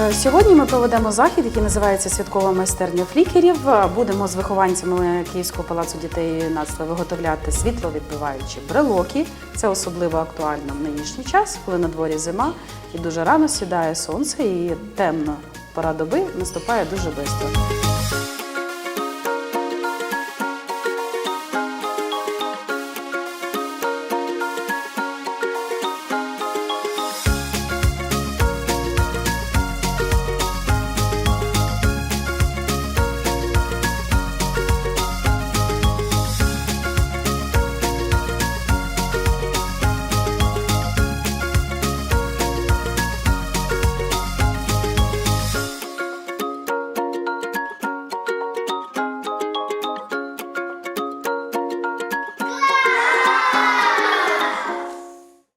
Е, сьогодні ми проведемо захід, який називається Святкова майстерня флікерів. Е, будемо з вихованцями Київського палацу дітей нацтва виготовляти світловідбиваючі брелоки. Це особливо актуально в нинішній час, коли на дворі зима і дуже рано сідає сонце, і темна пора доби наступає дуже швидко.